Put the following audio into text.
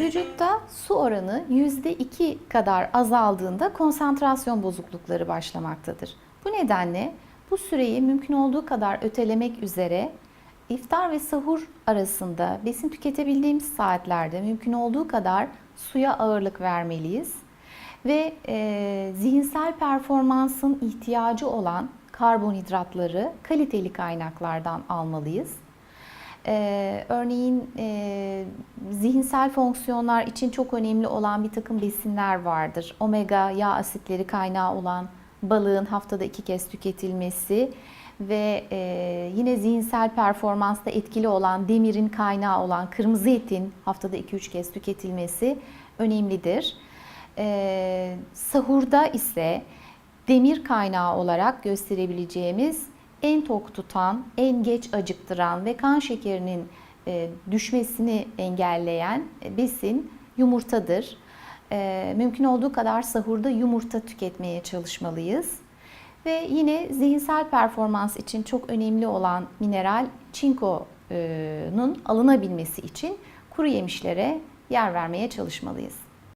Vücutta su oranı %2 kadar azaldığında konsantrasyon bozuklukları başlamaktadır. Bu nedenle bu süreyi mümkün olduğu kadar ötelemek üzere iftar ve sahur arasında besin tüketebildiğimiz saatlerde mümkün olduğu kadar suya ağırlık vermeliyiz ve e, zihinsel performansın ihtiyacı olan karbonhidratları kaliteli kaynaklardan almalıyız. Ee, örneğin e, zihinsel fonksiyonlar için çok önemli olan bir takım besinler vardır. Omega yağ asitleri kaynağı olan balığın haftada iki kez tüketilmesi ve e, yine zihinsel performansta etkili olan demirin kaynağı olan kırmızı etin haftada 2-3 kez tüketilmesi önemlidir. Ee, sahurda ise demir kaynağı olarak gösterebileceğimiz en tok tutan, en geç acıktıran ve kan şekerinin e, düşmesini engelleyen e, besin yumurtadır. E, Mümkün olduğu kadar sahurda yumurta tüketmeye çalışmalıyız. Ve yine zihinsel performans için çok önemli olan mineral çinkonun alınabilmesi için kuru yemişlere yer vermeye çalışmalıyız.